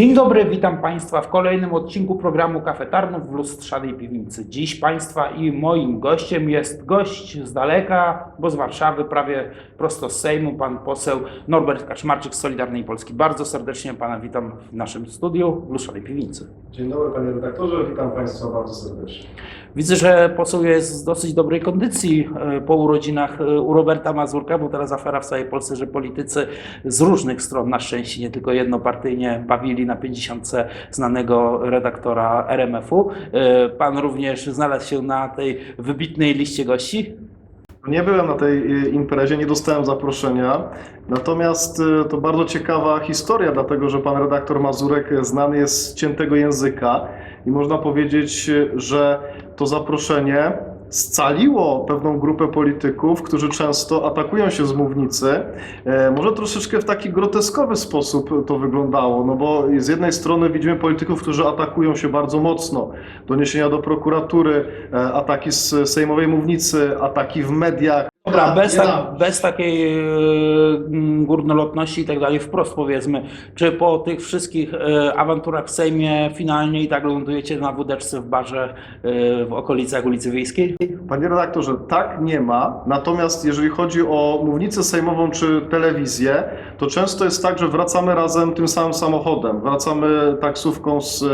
Dzień dobry, witam Państwa w kolejnym odcinku programu Kafetarnów w Lustrzanej Piwnicy. Dziś Państwa i moim gościem jest gość z daleka, bo z Warszawy, prawie prosto z Sejmu, pan poseł Norbert Kaczmarczyk z Solidarnej Polski. Bardzo serdecznie Pana witam w naszym studiu w Lustrzanej Piwnicy. Dzień dobry panie redaktorze, witam państwa bardzo serdecznie. Widzę, że poseł jest w dosyć dobrej kondycji e, po urodzinach e, u Roberta Mazurka, bo teraz afera w całej Polsce, że politycy z różnych stron, na szczęście nie tylko jednopartyjnie, bawili na 50 znanego redaktora RMF-u. E, Pan również znalazł się na tej wybitnej liście gości. Nie byłem na tej y, imprezie, nie dostałem zaproszenia, natomiast y, to bardzo ciekawa historia, dlatego że pan redaktor Mazurek znany jest z ciętego języka i można powiedzieć, y, że to zaproszenie scaliło pewną grupę polityków, którzy często atakują się z mównicy. E, Może troszeczkę w taki groteskowy sposób to wyglądało, no bo z jednej strony widzimy polityków, którzy atakują się bardzo mocno. Doniesienia do prokuratury, e, ataki z sejmowej mównicy, ataki w mediach. Dobra, bez, tak, bez takiej e, mm, górnolotności i tak dalej, wprost powiedzmy, czy po tych wszystkich e, awanturach w Sejmie finalnie i tak lądujecie na wódeczce w barze e, w okolicach ulicy Wiejskiej? Panie redaktorze, tak nie ma. Natomiast jeżeli chodzi o mównicę sejmową czy telewizję, to często jest tak, że wracamy razem tym samym samochodem. Wracamy taksówką z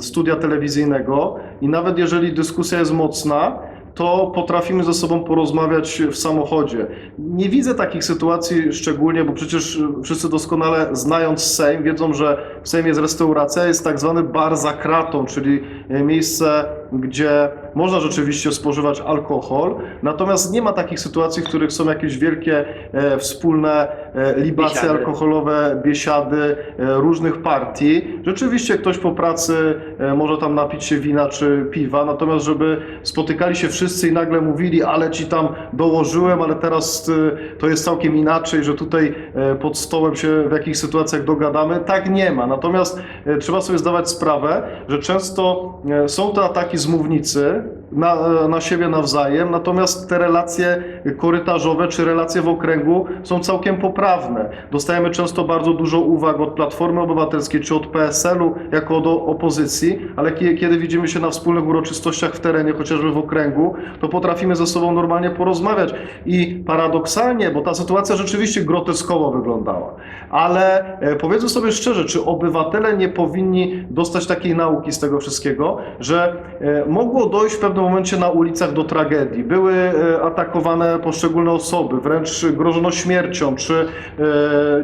studia telewizyjnego i nawet jeżeli dyskusja jest mocna, to potrafimy ze sobą porozmawiać w samochodzie. Nie widzę takich sytuacji szczególnie, bo przecież wszyscy doskonale znając Sejm, wiedzą, że w Sejmie jest restauracja, jest tak zwany bar za kratą, czyli miejsce, gdzie można rzeczywiście spożywać alkohol, natomiast nie ma takich sytuacji, w których są jakieś wielkie e, wspólne e, libacje Biesiady. alkoholowe, biesiady e, różnych partii. Rzeczywiście ktoś po pracy e, może tam napić się wina czy piwa, natomiast żeby spotykali się wszyscy i nagle mówili, ale ci tam dołożyłem, ale teraz e, to jest całkiem inaczej, że tutaj e, pod stołem się w jakichś sytuacjach dogadamy. Tak nie ma. Natomiast e, trzeba sobie zdawać sprawę, że często e, są te ataki z mównicy na, e, na siebie nawzajem, natomiast te relacje korytarzowe czy relacje w okręgu są całkiem poprawne. Dostajemy często bardzo dużo uwag od Platformy Obywatelskiej czy od PSL-u jako od o- opozycji, ale kie- kiedy widzimy się na wspólnych uroczystościach w terenie, chociażby w okręgu, to potrafimy ze sobą normalnie porozmawiać. I paradoksalnie, bo ta sytuacja rzeczywiście groteskowo wyglądała, ale e, powiedzmy sobie szczerze, czy obywatele nie powinni dostać takiej nauki z tego wszystkiego, że e, mogło dojść w pewnym momencie na ulicach do tragedii. Były e, atakowane poszczególne osoby, wręcz grożono śmiercią, czy e,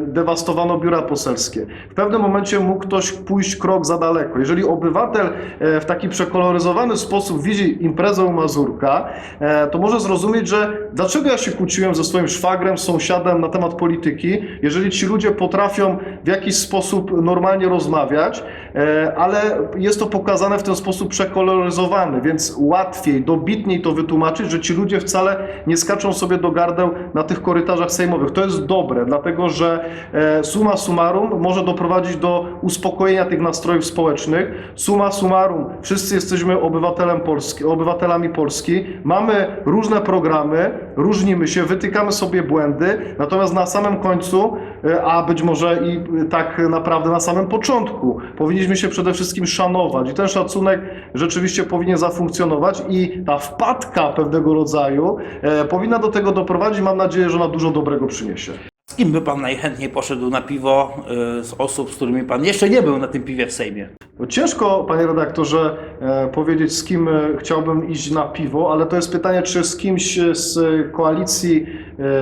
dewastowano biura poselskie. W pewnym momencie mógł ktoś pójść krok za daleko. Jeżeli obywatel e, w taki przekoloryzowany sposób widzi imprezę Mazurka, e, to może zrozumieć, że dlaczego ja się kłóciłem ze swoim szwagrem, sąsiadem na temat polityki, jeżeli ci ludzie potrafią w jakiś sposób normalnie rozmawiać, e, ale jest to pokazane w ten sposób przekoloryzowany, więc łatwiej, dobitniej to wytłumaczyć, że ci ludzie wcale nie skaczą sobie do gardeł na tych korytarzach sejmowych. To jest dobre, dlatego że e, summa summarum może doprowadzić do uspokojenia tych nastrojów społecznych. Summa summarum, wszyscy jesteśmy obywatelem Polski, obywatelami Polski, mamy różne programy, różnimy się, wytykamy sobie błędy, natomiast na samym końcu, e, a być może i e, tak naprawdę na samym początku, powinniśmy się przede wszystkim szanować i ten szacunek rzeczywiście powinien zafunkcjonować i ta wpadka pewnego rodzaju e, powinna do tego doprowadzić. Mam nadzieję, że ona dużo dobrego przyniesie. Z kim by Pan najchętniej poszedł na piwo y, z osób, z którymi Pan jeszcze nie był na tym piwie w Sejmie? Ciężko, panie redaktorze, e, powiedzieć, z kim e, chciałbym iść na piwo, ale to jest pytanie, czy z kimś z koalicji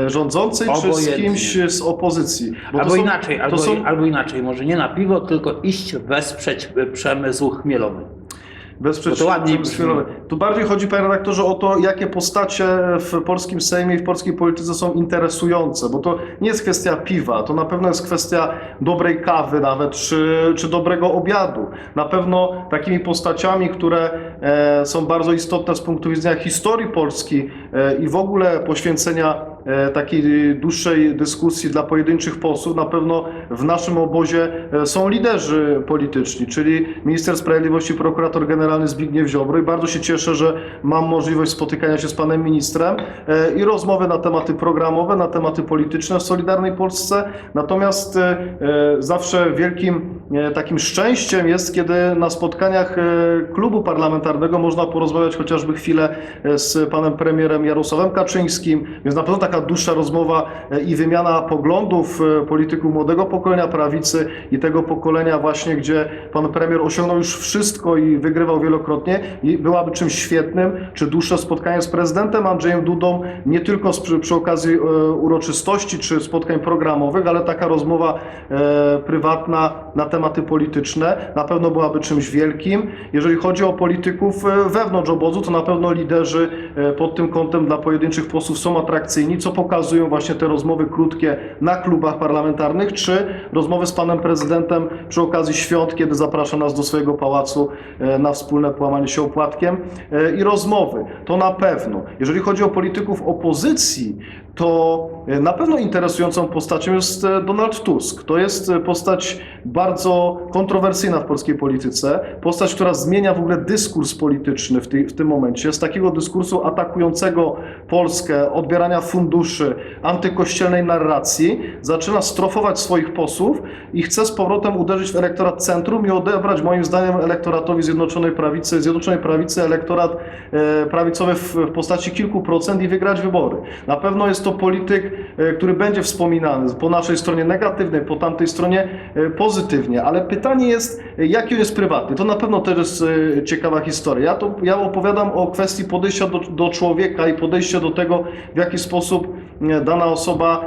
e, rządzącej, czy z Obojętnie. kimś z opozycji. Bo to Albo są- inaczej, to albo, są- albo inaczej, może nie na piwo, tylko iść wesprzeć y, przemysł chmielowy. Bezsprzecznie. Bo to ładniej. Tu bardziej chodzi, panie redaktorze, o to, jakie postacie w polskim Sejmie i w polskiej polityce są interesujące, bo to nie jest kwestia piwa, to na pewno jest kwestia dobrej kawy nawet, czy, czy dobrego obiadu. Na pewno takimi postaciami, które e, są bardzo istotne z punktu widzenia historii Polski e, i w ogóle poświęcenia takiej dłuższej dyskusji dla pojedynczych posłów. Na pewno w naszym obozie e, są liderzy polityczni, czyli minister sprawiedliwości, prokurator generalny Zbigniew Ziobro i bardzo się cieszę, że mam możliwość spotykania się z panem ministrem e, i rozmowy na tematy programowe, na tematy polityczne w Solidarnej Polsce. Natomiast e, e, zawsze wielkim e, takim szczęściem jest, kiedy na spotkaniach e, klubu parlamentarnego można porozmawiać chociażby chwilę e, z panem premierem Jarosławem Kaczyńskim, więc na pewno taka dłuższa rozmowa e, i wymiana poglądów e, polityków młodego pokolenia prawicy i tego pokolenia właśnie, gdzie pan premier osiągnął już wszystko i wygrywał wielokrotnie i byłaby czymś świetnym, czy dłuższe spotkanie z prezydentem Andrzejem Dudą, nie tylko przy, przy okazji e, uroczystości czy spotkań programowych, ale taka rozmowa prywatna na tematy polityczne na pewno byłaby czymś wielkim. Jeżeli chodzi o polityków wewnątrz obozu, to na pewno liderzy pod tym kątem dla pojedynczych posłów są atrakcyjni, co pokazują właśnie te rozmowy krótkie na klubach parlamentarnych, czy rozmowy z panem prezydentem przy okazji świąt, kiedy zaprasza nas do swojego pałacu e, na wspólne połamanie się opłatkiem e, i rozmowy. To na pewno. Jeżeli chodzi o polityków opozycji, to na pewno interesującą postacią jest e, Donald Tusk. To jest e, postać bardzo kontrowersyjna w polskiej polityce, postać, która zmienia w ogóle dyskurs polityczny w, tej, w tym momencie. Z takiego dyskursu atakującego Polskę, odbierania funduszy, antykościelnej narracji, zaczyna strofować swoich posłów i chce z powrotem uderzyć w elektorat centrum i odebrać moim zdaniem elektoratowi Zjednoczonej Prawicy, Zjednoczonej Prawicy elektorat e, prawicowy w, w postaci kilku procent i wygrać wybory. Na pewno jest to polityk, e, który będzie wspominany po naszej stronie negatywnej, po tamtej stronie e, pozytywnie, ale pytanie jest, e, jaki on jest prywatny. To na pewno też jest ciekawa historia. Ja, to, ja opowiadam o kwestii podejścia do, do człowieka i podejścia do tego, w jaki sposób dana osoba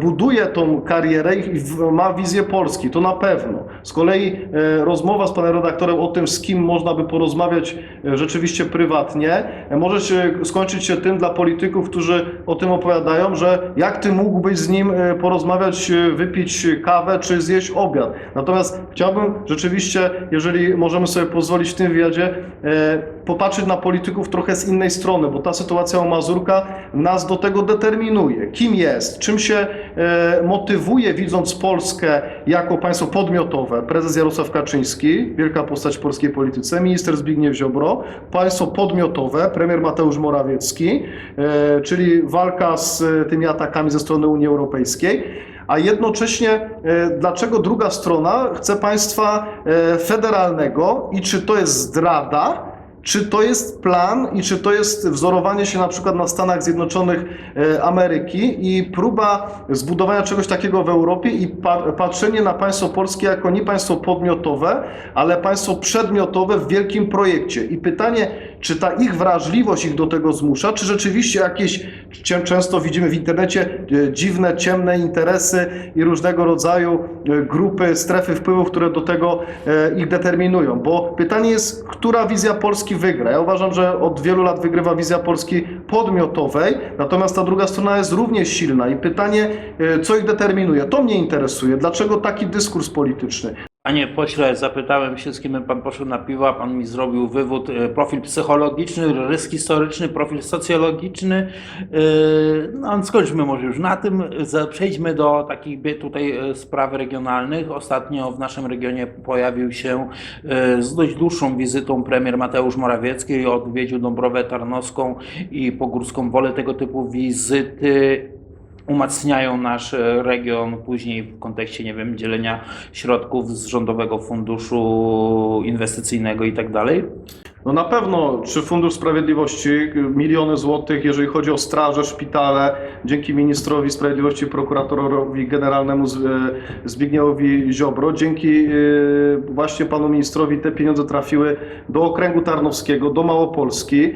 buduje tą karierę i ma wizję Polski, to na pewno. Z kolei e, rozmowa z panem redaktorem o tym, z kim można by porozmawiać e, rzeczywiście prywatnie, e, może się skończyć się tym dla polityków, którzy o tym opowiadają, że jak ty mógłbyś z nim e, porozmawiać, e, wypić kawę czy zjeść obiad. Natomiast chciałbym rzeczywiście, jeżeli możemy sobie pozwolić w tym wywiadzie, e, popatrzeć na polityków trochę z innej strony, bo ta sytuacja u Mazurka nas do tego determinuje. Kim jest, czym się e, motywuje, widząc Polskę jako państwo podmiotowe. Prezes Jarosław Kaczyński, wielka postać w polskiej polityce, minister Zbigniew Ziobro, państwo podmiotowe, premier Mateusz Morawiecki, e, czyli walka z e, tymi atakami ze strony Unii Europejskiej. A jednocześnie, dlaczego druga strona chce państwa federalnego i czy to jest zdrada, czy to jest plan i czy to jest wzorowanie się na przykład na Stanach Zjednoczonych e, Ameryki i próba zbudowania czegoś takiego w Europie i pa patrzenie na państwo polskie jako nie państwo podmiotowe, ale państwo przedmiotowe w wielkim projekcie. I pytanie, czy ta ich wrażliwość ich do tego zmusza, czy rzeczywiście jakieś, często widzimy w internecie, e, dziwne, ciemne interesy i różnego rodzaju e, grupy, strefy wpływów, które do tego e, ich determinują. Bo pytanie jest, która wizja Polski wygra. Ja uważam, że od wielu lat wygrywa wizja Polski podmiotowej, natomiast ta druga strona jest równie silna. I pytanie, co ich determinuje? To mnie interesuje. Dlaczego taki dyskurs polityczny? Panie pośle, zapytałem się, z kim pan poszedł na piwo, a pan mi zrobił wywód, e, profil psychologiczny, rys historyczny, profil socjologiczny. E, No, skończmy może już na tym. Przejdźmy do takich tutaj e, spraw regionalnych. Ostatnio w naszym regionie pojawił się z dość dłuższą wizytą premier Mateusz Morawiecki, odwiedził Dąbrowę Tarnowską i Pogórską Wolę. Tego typu wizyty umacniają nasz e, region później w kontekście, nie wiem, dzielenia środków z Rządowego Funduszu Inwestycyjnego i tak dalej. No na pewno, czy Fundusz Sprawiedliwości, miliony złotych, jeżeli chodzi o straże, szpitale, dzięki ministrowi sprawiedliwości, prokuratorowi generalnemu e, Zbigniewowi Ziobro, dzięki e, właśnie panu ministrowi te pieniądze trafiły do okręgu tarnowskiego, do Małopolski.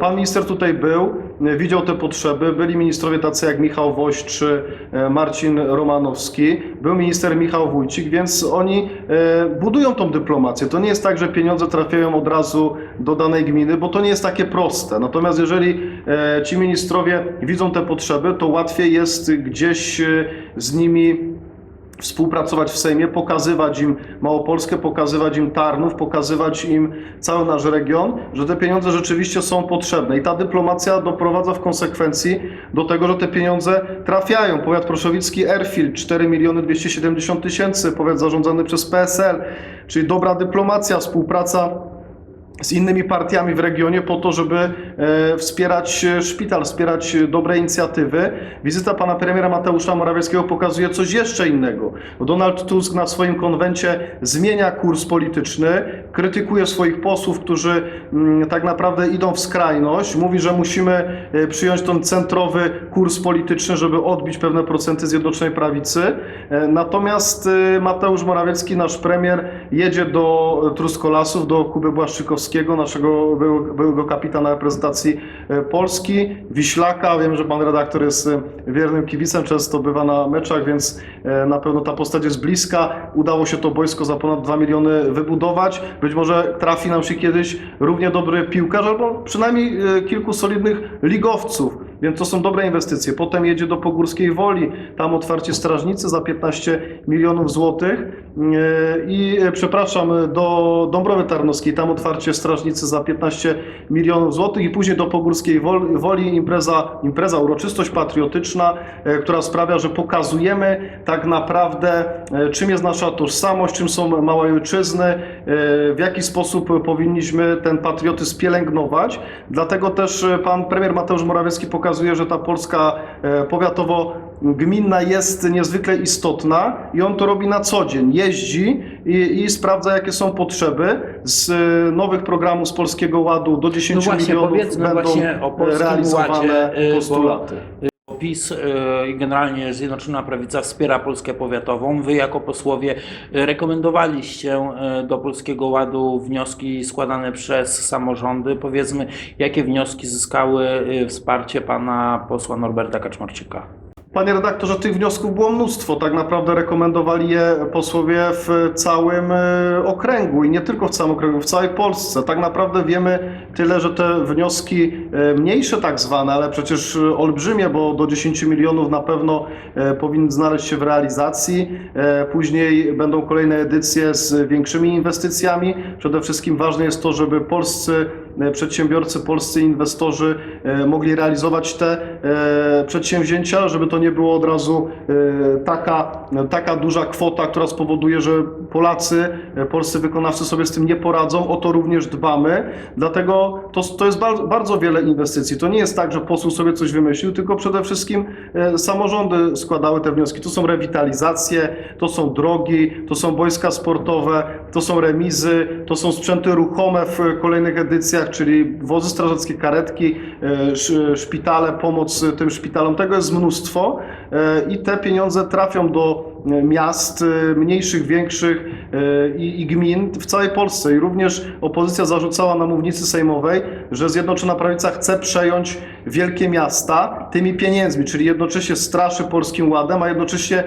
Pan minister tutaj był, e, widział te potrzeby, byli ministrowie tacy jak Michał Woś czy e, Marcin Romanowski, był minister Michał Wójcik, więc oni e, budują tą dyplomację. To nie jest tak, że pieniądze trafiają od razu do danej gminy, bo to nie jest takie proste. Natomiast jeżeli ci ministrowie widzą te potrzeby, to łatwiej jest gdzieś z nimi współpracować w Sejmie, pokazywać im Małopolskę, pokazywać im Tarnów, pokazywać im cały nasz region, że te pieniądze rzeczywiście są potrzebne. I ta dyplomacja doprowadza w konsekwencji do tego, że te pieniądze trafiają. Powiat proszowicki Airfield 4 miliony 270 tysięcy, powiat zarządzany przez PSL, czyli dobra dyplomacja, współpraca z innymi partiami w regionie po to, żeby e, wspierać e, szpital, wspierać e, dobre inicjatywy. Wizyta pana premiera Mateusza Morawieckiego pokazuje coś jeszcze innego. Donald Tusk na swoim konwencie zmienia kurs polityczny, krytykuje swoich posłów, którzy mm, tak naprawdę idą w skrajność. Mówi, że musimy przyjąć ten centrowy kurs polityczny, żeby odbić pewne procenty Zjednoczonej Prawicy. Natomiast Mateusz Morawiecki, nasz premier, jedzie do Truskolasów, do Kuby Błaszczykowskiego, naszego byłego, byłego kapitana reprezentacji e, Polski, Wiślaka. Wiem, że pan redaktor jest e, wiernym kibicem, często bywa na meczach, więc e, na pewno ta postać jest bliska. Udało się to boisko za ponad 2 miliony wybudować. Być może trafi nam się kiedyś równie dobry piłkarz, albo przynajmniej kilku solidnych ligowców. Więc to są dobre inwestycje. Potem jedzie do Pogórskiej Woli, tam otwarcie strażnicy za 15 milionów złotych. E, I e, przepraszam, do Dąbrowy Tarnowskiej, tam otwarcie strażnicy za 15 milionów złotych. I później do Pogórskiej Wol- Woli impreza, impreza uroczystość patriotyczna, e, która sprawia, że pokazujemy tak naprawdę, e, czym jest nasza tożsamość, czym są Małojczyzny, e, w jaki sposób powinniśmy ten patriotyzm pielęgnować. Dlatego też pan premier Mateusz Morawiecki pokazuje, że ta Polska e, powiatowo-gminna jest niezwykle istotna i on to robi na co dzień. Jeździ i, i sprawdza, jakie są potrzeby. Z e, nowych programów z Polskiego Ładu do 10 No właśnie, milionów będą właśnie o e, Polskim realizowane Ładzie, e, bo- postulaty. PiS e, i generalnie Zjednoczona Prawica wspiera Polskę powiatową. Wy jako posłowie rekomendowaliście e, do Polskiego Ładu wnioski składane przez samorządy. Powiedzmy, jakie wnioski zyskały e, wsparcie pana posła Norberta Kaczmarczyka? Panie redaktorze, tych wniosków było mnóstwo. Tak naprawdę rekomendowali je posłowie w całym e, okręgu i nie tylko w całym okręgu, w całej Polsce. Tak naprawdę wiemy tyle, że te wnioski e, mniejsze tak zwane, ale przecież e, olbrzymie, bo do 10 milionów na pewno powinny znaleźć się w realizacji. Później będą kolejne edycje z większymi inwestycjami. Przede wszystkim ważne jest to, żeby polscy przedsiębiorcy, polscy inwestorzy e, mogli realizować te e, przedsięwzięcia, żeby to nie było od razu e, taka, taka duża kwota, która spowoduje, że Polacy, e, polscy wykonawcy sobie z tym nie poradzą. O to również dbamy. Dlatego to, to jest bardzo, bardzo wiele inwestycji. To nie jest tak, że poseł sobie coś wymyślił, tylko przede wszystkim e, samorządy składały te wnioski. To są rewitalizacje, to są drogi, to są boiska sportowe, to są remizy, to są sprzęty ruchome w kolejnych edycjach, czyli wozy strażackie, karetki, e, sz- szpitale, pomoc tym szpitalom. Tego jest mnóstwo e, i te pieniądze trafią do e, miast mniejszych, większych i, i gmin w całej Polsce. I również opozycja zarzucała na mównicy sejmowej, że Zjednoczona Prawica chce przejąć wielkie miasta tymi pieniędzmi, czyli jednocześnie straszy Polskim Ładem, a jednocześnie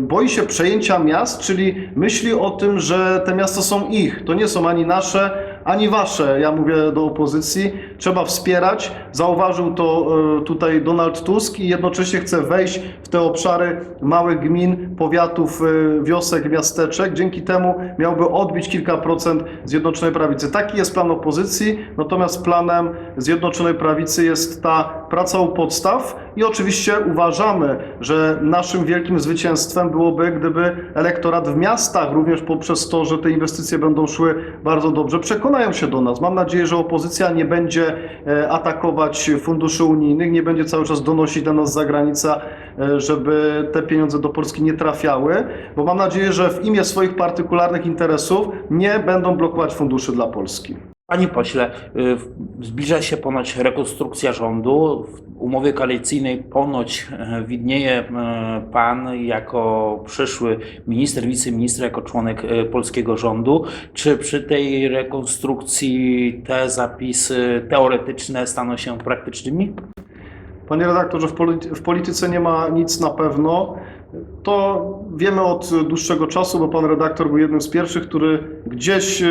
boi się przejęcia miast, czyli myśli o tym, że te miasta są ich. To nie są ani nasze, ani wasze. Ja mówię do opozycji. Trzeba wspierać. Zauważył to e, tutaj Donald Tusk i jednocześnie chce wejść w te obszary małych gmin, powiatów, e, wiosek, miasteczek. Dzięki temu miałby odbić kilka procent Zjednoczonej Prawicy. Taki jest plan opozycji, natomiast planem Zjednoczonej Prawicy jest ta praca u podstaw i oczywiście uważamy, że naszym wielkim zwycięstwem byłoby, gdyby elektorat w miastach, również poprzez to, że te inwestycje będą szły bardzo dobrze, przekonają się do nas. Mam nadzieję, że opozycja nie będzie e, atakować funduszy unijnych, nie będzie cały czas donosić do nas z zagranica, e, żeby te pieniądze do Polski nie trafiały, bo mam nadzieję, że w imię swoich partykularnych interesów nie będą blokować funduszy dla Polski. Panie pośle, y, zbliża się ponoć rekonstrukcja rządu. W umowie koalicyjnej ponoć e, widnieje e, pan jako przyszły minister, wiceminister, jako członek e, polskiego rządu. Czy przy tej rekonstrukcji te zapisy teoretyczne staną się praktycznymi? Panie redaktorze, w, polity- w polityce nie ma nic na pewno. To wiemy od dłuższego czasu, bo pan redaktor był jednym z pierwszych, który gdzieś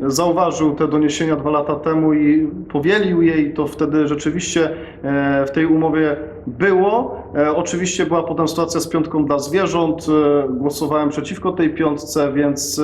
zauważył te doniesienia dwa lata temu i powielił je i to wtedy rzeczywiście e, w tej umowie było. E, Oczywiście była potem sytuacja z piątką dla zwierząt. E, Głosowałem przeciwko tej piątce, więc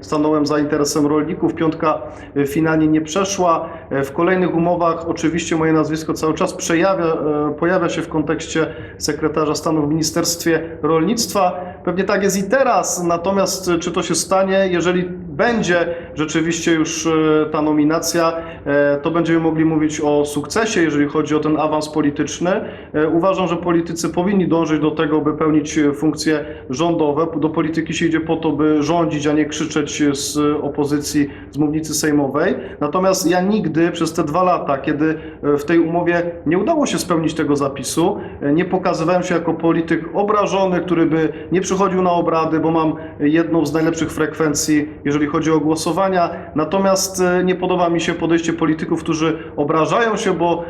stanąłem za interesem rolników. Piątka finalnie nie przeszła. W kolejnych umowach oczywiście moje nazwisko cały czas przejawia, pojawia się w kontekście sekretarza stanu w Ministerstwie Rolnictwa. Pewnie tak jest i teraz, natomiast czy to się stanie, jeżeli będzie rzeczywiście już e, ta nominacja, e, to będziemy mogli mówić o sukcesie, jeżeli chodzi o ten awans polityczny. E, Uważam, że politycy powinni dążyć do tego, by pełnić funkcje rządowe. Do polityki się idzie po to, by rządzić, a nie krzyczeć z opozycji z mównicy sejmowej. Natomiast ja nigdy przez te dwa lata, kiedy w tej umowie nie udało się spełnić tego zapisu, nie pokazywałem się jako polityk obrażony, który by nie przychodził na obrady, bo mam jedną z najlepszych frekwencji, jeżeli chodzi o głosowania. Natomiast e, nie podoba mi się podejście polityków, którzy obrażają się, bo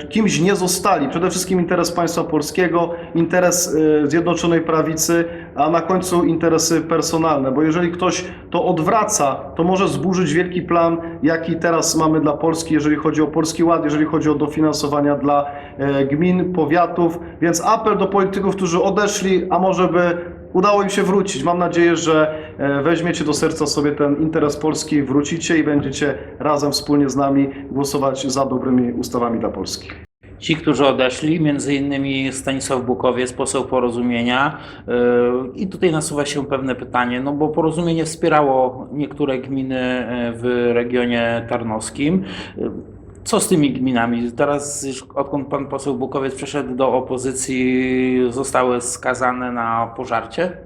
e, kimś nie zostali. Przede wszystkim interes państwa polskiego, interes e, Zjednoczonej Prawicy, a na końcu interesy personalne, bo jeżeli ktoś to odwraca, to może zburzyć wielki plan, jaki teraz mamy dla Polski, jeżeli chodzi o Polski Ład, jeżeli chodzi o dofinansowania dla gmin, powiatów. Więc apel do polityków, którzy odeszli, a może by udało im się wrócić. Mam nadzieję, że weźmiecie do serca sobie ten interes Polski, wrócicie i będziecie razem wspólnie z nami głosować za dobrymi ustawami dla Polski. Ci, którzy odeszli, między innymi Stanisław Bukowiec, poseł Porozumienia. Yy, I tutaj nasuwa się pewne pytanie, no bo Porozumienie wspierało niektóre gminy yy, w regionie tarnowskim. Co z tymi gminami? Teraz, odkąd pan poseł Bukowiec przeszedł do opozycji, zostały skazane na pożarcie?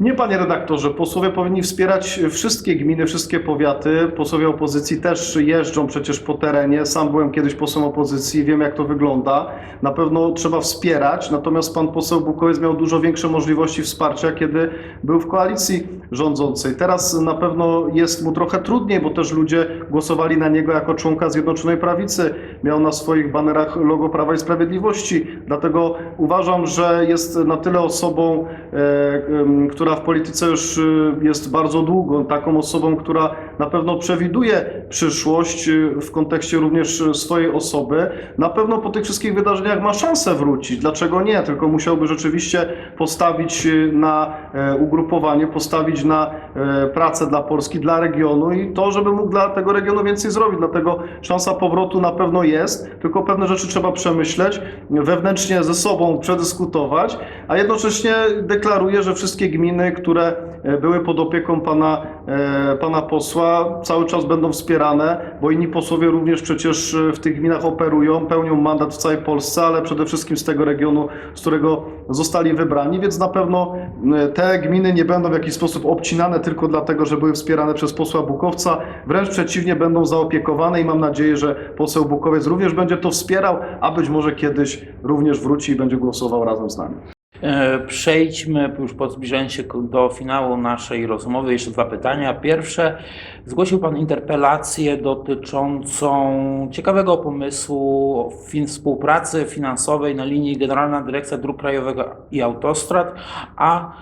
Nie, panie redaktorze, posłowie powinni wspierać wszystkie gminy, wszystkie powiaty. Posłowie opozycji też jeżdżą przecież po terenie. Sam byłem kiedyś posłem opozycji, wiem jak to wygląda. Na pewno trzeba wspierać, natomiast pan poseł Bukowiec miał dużo większe możliwości wsparcia, kiedy był w koalicji rządzącej. Teraz na pewno jest mu trochę trudniej, bo też ludzie głosowali na niego jako członka Zjednoczonej Prawicy. Miał na swoich banerach logo Prawa i Sprawiedliwości. Dlatego uważam, że jest na tyle osobą, e, em, która w polityce już y, jest bardzo długo, taką osobą, która na pewno przewiduje przyszłość y, w kontekście również y, swojej osoby. Na pewno po tych wszystkich wydarzeniach ma szansę wrócić. Dlaczego nie? Tylko musiałby rzeczywiście postawić na e, ugrupowanie, postawić na e, pracę dla Polski, dla regionu i to, żeby mógł dla tego regionu więcej zrobić. Dlatego szansa powrotu na pewno jest, tylko pewne rzeczy trzeba przemyśleć, wewnętrznie ze sobą przedyskutować, a jednocześnie deklaruję, że wszystkie gminy, które e, były pod opieką pana, e, pana posła, cały czas będą wspierane, bo inni posłowie również przecież e, w tych gminach operują, pełnią mandat w całej Polsce, ale przede wszystkim z tego regionu, z którego zostali wybrani, więc na pewno te gminy nie będą w jakiś sposób obcinane tylko dlatego, że były wspierane przez posła Bukowca, wręcz przeciwnie, będą zaopiekowane i mam nadzieję, że poseł Bukowiec również będzie to wspierał, a być może kiedyś również wróci i będzie głosował razem z nami. E, Przejdźmy już po zbliżaniu się do finału naszej rozmowy. Jeszcze dwa pytania. Pierwsze, zgłosił Pan interpelację dotyczącą ciekawego pomysłu współpracy finansowej na linii Generalna Dyrekcja Dróg Krajowych i Autostrad, a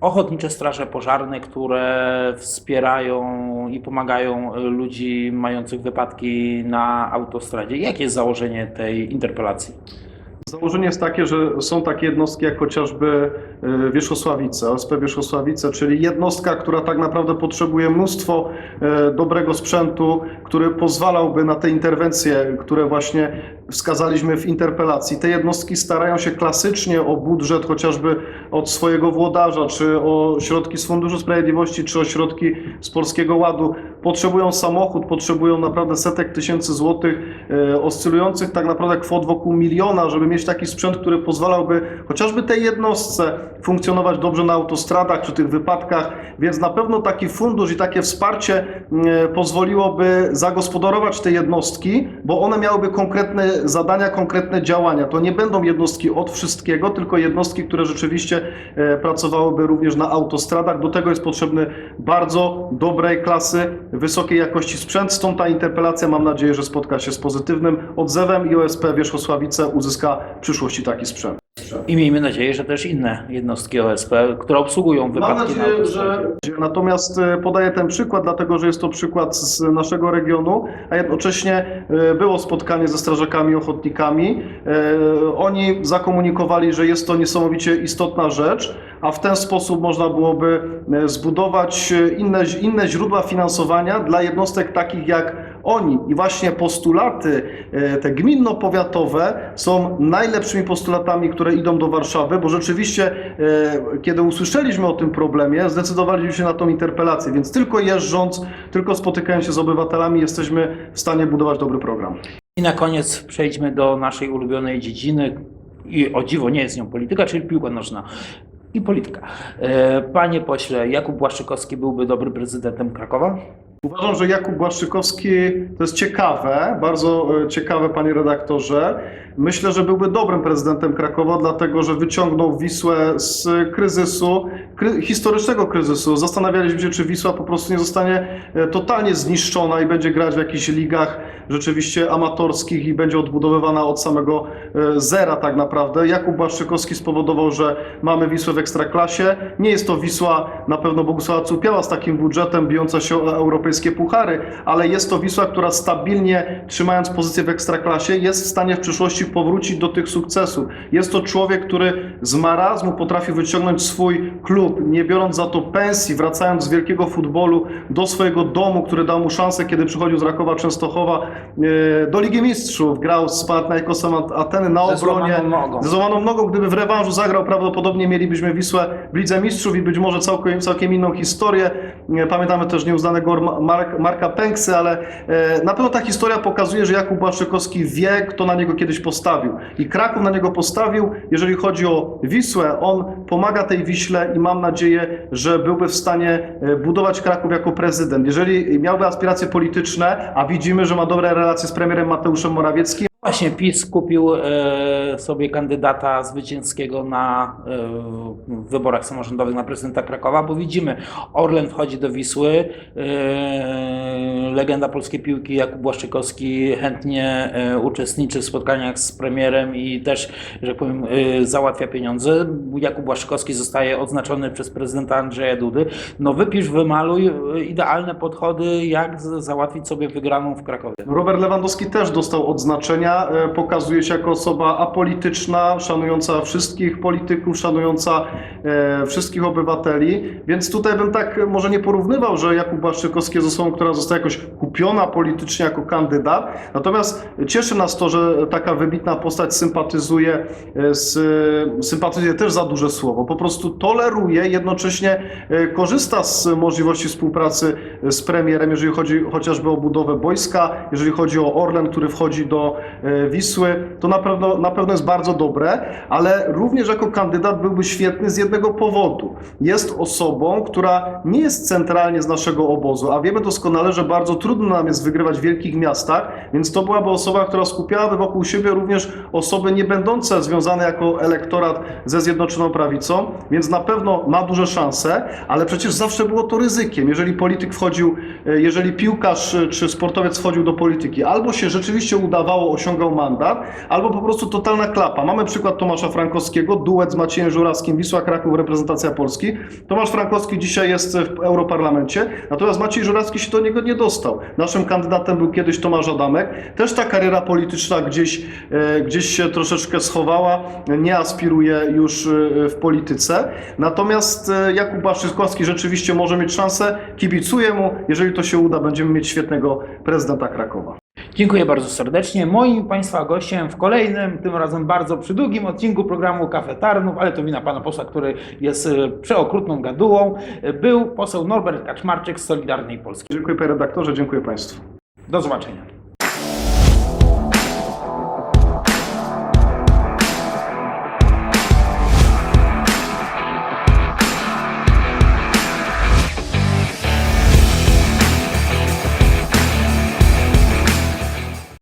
Ochotnicze Straże Pożarne, które wspierają i pomagają ludzi mających wypadki na autostradzie. Jakie jest założenie tej interpelacji? Założenie jest takie, że są takie jednostki jak chociażby e, Wierzchosławice, OSP Wierzchosławice, czyli jednostka, która tak naprawdę potrzebuje mnóstwo e, dobrego sprzętu, który pozwalałby na te interwencje, które właśnie wskazaliśmy w interpelacji. Te jednostki starają się klasycznie o budżet chociażby od swojego włodarza, czy o środki z Funduszu Sprawiedliwości, czy o środki z Polskiego Ładu. Potrzebują samochód, potrzebują naprawdę setek tysięcy złotych, e, oscylujących tak naprawdę kwot wokół miliona, żeby mieć taki sprzęt, który pozwalałby chociażby tej jednostce funkcjonować dobrze na autostradach, przy tych wypadkach, więc na pewno taki fundusz i takie wsparcie e, pozwoliłoby zagospodarować te jednostki, bo one miałyby konkretne zadania, konkretne działania. To nie będą jednostki od wszystkiego, tylko jednostki, które rzeczywiście e, pracowałyby również na autostradach. Do tego jest potrzebny bardzo dobrej klasy wysokiej jakości sprzęt. Stąd ta interpelacja mam nadzieję, że spotka się z pozytywnym odzewem i OSP Wierzchosławice uzyska w przyszłości taki sprzęt. I miejmy nadzieję, że też inne jednostki OSP, które obsługują Mam wypadki na nadzieję, autostradzie. że. Natomiast e, podaję ten przykład, dlatego że jest to przykład z naszego regionu, a jednocześnie e, było spotkanie ze strażakami ochotnikami. E, Oni zakomunikowali, że jest to niesamowicie istotna rzecz, a w ten sposób można byłoby zbudować inne, inne źródła finansowania dla jednostek takich jak oni. I właśnie postulaty e, te gminno-powiatowe są najlepszymi postulatami, które idą do Warszawy, bo rzeczywiście, e, kiedy usłyszeliśmy o tym problemie, zdecydowaliśmy się na tą interpelację, więc tylko jeżdżąc, tylko spotykając się z obywatelami, jesteśmy w stanie budować dobry program. I na koniec przejdźmy do naszej ulubionej dziedziny. I o dziwo nie jest nią polityka, czyli piłka nożna. I polityka. E, Panie pośle, Jakub Błaszczykowski byłby dobrym prezydentem Krakowa? Uważam, że Jakub Błaszczykowski to jest ciekawe, bardzo e, ciekawe, panie redaktorze. Myślę, że byłby dobrym prezydentem Krakowa, dlatego że wyciągnął Wisłę z kryzysu, kry, historycznego kryzysu. Zastanawialiśmy się, czy Wisła po prostu nie zostanie e, totalnie zniszczona i będzie grać w jakichś ligach rzeczywiście amatorskich i będzie odbudowywana od samego e, zera tak naprawdę. Jakub Błaszczykowski spowodował, że mamy Wisłę w Ekstraklasie. Nie jest to Wisła na pewno Bogusława Cupiała z takim budżetem bijąca się o europejskie puchary, ale jest to Wisła, która stabilnie trzymając pozycję w Ekstraklasie jest w stanie w przyszłości powrócić do tych sukcesów. Jest to człowiek, który z marazmu potrafi wyciągnąć swój klub, nie biorąc za to pensji, wracając z wielkiego futbolu do swojego domu, który dał mu szansę, kiedy przychodził z Rakowa Częstochowa e, do Ligi Mistrzów. Grał z Panathinaikosem Ateny na obronie. Ze złamaną nogą, gdyby w rewanżu zagrał, prawdopodobnie mielibyśmy Wisłę w Lidze Mistrzów i być może całkiem, całkiem inną historię. E, Pamiętamy też nieuznanego Mark, Marka Pęksy, ale e, na pewno ta historia pokazuje, że Jakub Błaszczykowski wie, kto na niego kiedyś postawił. I Kraków na niego postawił. Jeżeli chodzi o Wisłę, on pomaga tej Wiśle i mam nadzieję, że byłby w stanie e, budować Kraków jako prezydent. Jeżeli miałby aspiracje polityczne, a widzimy, że ma dobre relacje z premierem Mateuszem Morawieckim, Właśnie PiS kupił e, sobie kandydata zwycięskiego na e, wyborach samorządowych na prezydenta Krakowa, bo widzimy, Orlen wchodzi do Wisły, e, legenda polskiej piłki Jakub Błaszczykowski chętnie uczestniczy w spotkaniach z premierem i też, że tak powiem, załatwia pieniądze. Jakub Błaszczykowski zostaje odznaczony przez prezydenta Andrzeja Dudy. No wypisz, wymaluj idealne podchody, jak załatwić sobie wygraną w Krakowie. Robert Lewandowski też dostał odznaczenia. E, Pokazuje się jako osoba apolityczna, szanująca wszystkich polityków, szanująca e, wszystkich obywateli. Więc tutaj bym tak może nie porównywał, że Jakub Błaszczykowski jest osobą, która została jakoś kupiona politycznie jako kandydat. Natomiast cieszy nas to, że taka wybitna postać sympatyzuje e, z, sympatyzuje też za duże słowo. Po prostu toleruje, jednocześnie korzysta z możliwości współpracy z premierem, jeżeli chodzi chociażby o budowę wojska, jeżeli chodzi o Orlen, który wchodzi do Wisły, to na pewno, na pewno jest bardzo dobre, ale również jako kandydat byłby świetny z jednego powodu. Jest osobą, która nie jest centralnie z naszego obozu, a wiemy doskonale, że bardzo trudno nam jest wygrywać w wielkich miastach, więc to byłaby osoba, która skupiałaby wokół siebie również osoby nie będące związane jako elektorat ze Zjednoczoną Prawicą, więc na pewno ma duże szanse, ale przecież zawsze było to ryzykiem. Jeżeli polityk wchodził, e, jeżeli piłkarz e, czy sportowiec wchodził do polityki, albo się rzeczywiście udawało, osiągał mandat, albo po prostu totalna klapa. Mamy przykład Tomasza Frankowskiego, duet z Maciejem Żurawskim, Wisła Kraków, reprezentacja Polski. Tomasz Frankowski dzisiaj jest w Europarlamencie, natomiast Maciej Żurawski się do niego nie dostał. Naszym kandydatem był kiedyś Tomasz Adamek. Też ta kariera polityczna gdzieś, e, gdzieś się troszeczkę schowała, nie aspiruje już e, w polityce. Natomiast e, Jakub Błaszczykowski rzeczywiście może mieć szansę, kibicuję mu. Jeżeli to się uda, będziemy mieć świetnego prezydenta Krakowa. Dziękuję bardzo serdecznie. Moim Państwa gościem w kolejnym, tym razem bardzo przydługim odcinku programu Kafe Tarnów, ale to wina Pana posła, który jest e, przeokrutną gadułą, e, był poseł Norbert Kaczmarczyk z Solidarnej Polski. Dziękuję panie redaktorze, dziękuję państwu. Do zobaczenia.